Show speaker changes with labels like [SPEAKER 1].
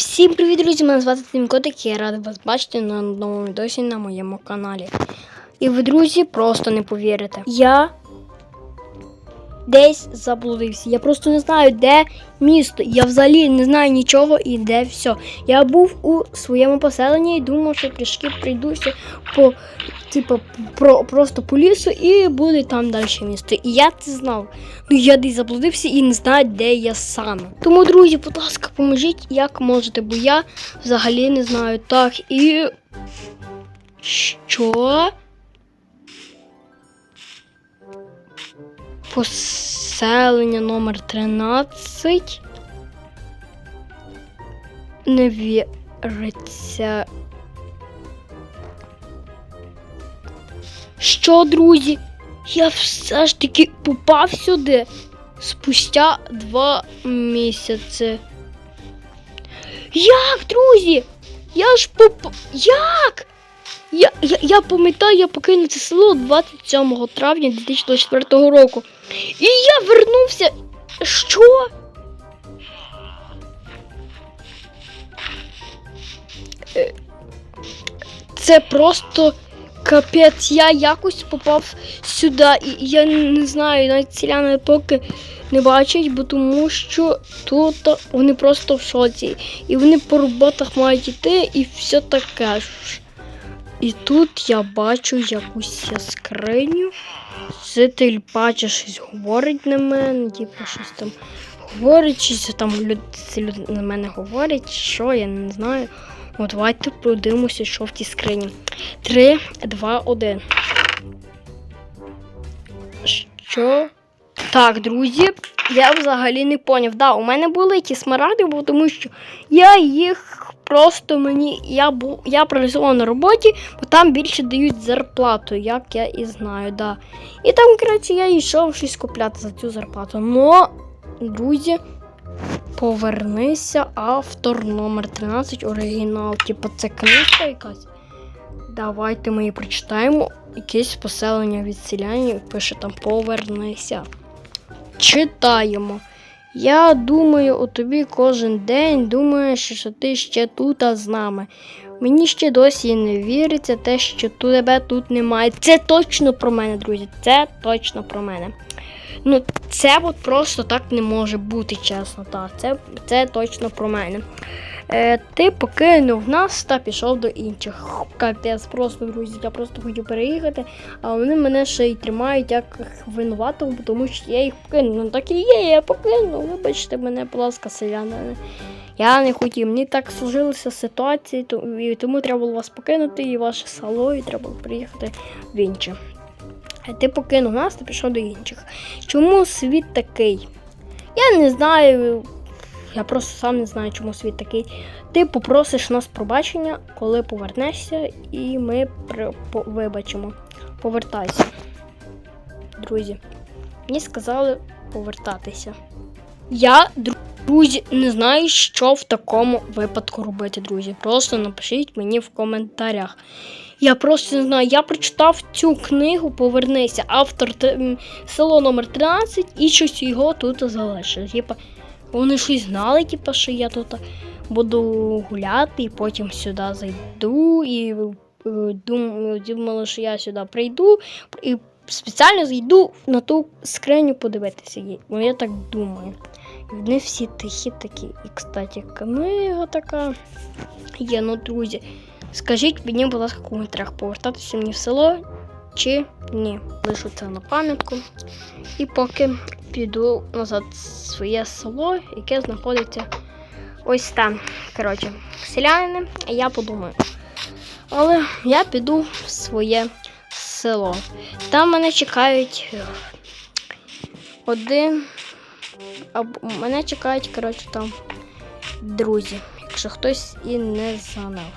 [SPEAKER 1] Всім привіт, друзі! Мене звати Тим Котик, і я радий вас бачити на новому відосі на моєму каналі. І ви, друзі, просто не повірите. Я десь заблудився. Я просто не знаю, де місто. Я взагалі не знаю нічого і де все. Я був у своєму поселенні і думав, що трішки прийдуся по типу, про, просто по лісу і буде там далі місто. І я це знав. Ну я десь заблудився і не знаю, де я саме. Тому, друзі, будь ласка, поможіть, як можете, бо я взагалі не знаю. Так, і. Що? Поселення номер 13. Не віриться. Що, друзі? Я все ж таки попав сюди спустя два місяці. Як, друзі? Я ж поп... Як? Я, я, я пам'ятаю, я покинув це село 27 травня 2024 року. І я вернувся. Що? Е, Це просто капець. Я якось попав сюди. І я не знаю, навіть селяни поки не бачать, бо тому що тут вони просто в шоці. І вони по роботах мають йти і все таке. І тут я бачу якусь скриню. Житель бачить щось говорить на мене, типу щось там говорить, це там люди, на мене говорять, що я не знаю. От давайте подивимося, що в тій скрині. 3, 2, 1. Що? Так, друзі, я взагалі не поняв. Да, у мене були ті смарагди, тому що я їх просто мені. Я був я працював на роботі, бо там більше дають зарплату, як я і знаю, да. І там, коротше, я йшов щось купляти за цю зарплату. Но, друзі, повернися автор номер 13 оригінал. Типу, це книжка якась. Давайте ми її прочитаємо. Якесь поселення від селянів пише там повернися. Читаємо. Я думаю у тобі кожен день, думаю, що ти ще тут а з нами. Мені ще досі не віриться те, що тебе тут немає. Це точно про мене, друзі. Це точно про мене. Ну, це от просто так не може бути, чесно. Так, це, це точно про мене. Е, ти покинув нас та пішов до інших. Капець, просто, друзі, я просто хотів переїхати, а вони мене ще й тримають як винуватого, тому що я їх покинув. Ну так і є, я покинув. Вибачте мене, будь ласка, селяни. Я не хотів. Мені так сложилися ситуації, тому треба було вас покинути і ваше село, і треба було приїхати в інше. А ти покинув нас та пішов до інших. Чому світ такий? Я не знаю. Я просто сам не знаю, чому світ такий. Ти попросиш нас пробачення, коли повернешся, і ми при... по- вибачимо. Повертайся. Друзі, мені сказали повертатися. Я, друзі, не знаю, що в такому випадку робити, друзі. Просто напишіть мені в коментарях. Я просто не знаю, я прочитав цю книгу Повернися, автор село номер 13 і щось його тут залишив. Вони щось знали, типа, що я тут буду гуляти і потім сюди зайду і е, думали, що я сюди прийду і спеціально зайду на ту скриню подивитися її. Бо я так думаю. І Вони всі тихі такі. І, кстати, книга така є, ну, друзі. Скажіть мені, будь ласка, в коментарях, повертатися мені в село чи ні. Лишу це на пам'ятку. І поки піду назад своє село, яке знаходиться ось там. Коротше, селянини, я подумаю. Але я піду в своє село. Там мене чекають е, один. Або мене чекають, коротше, там друзі, якщо хтось і не знав.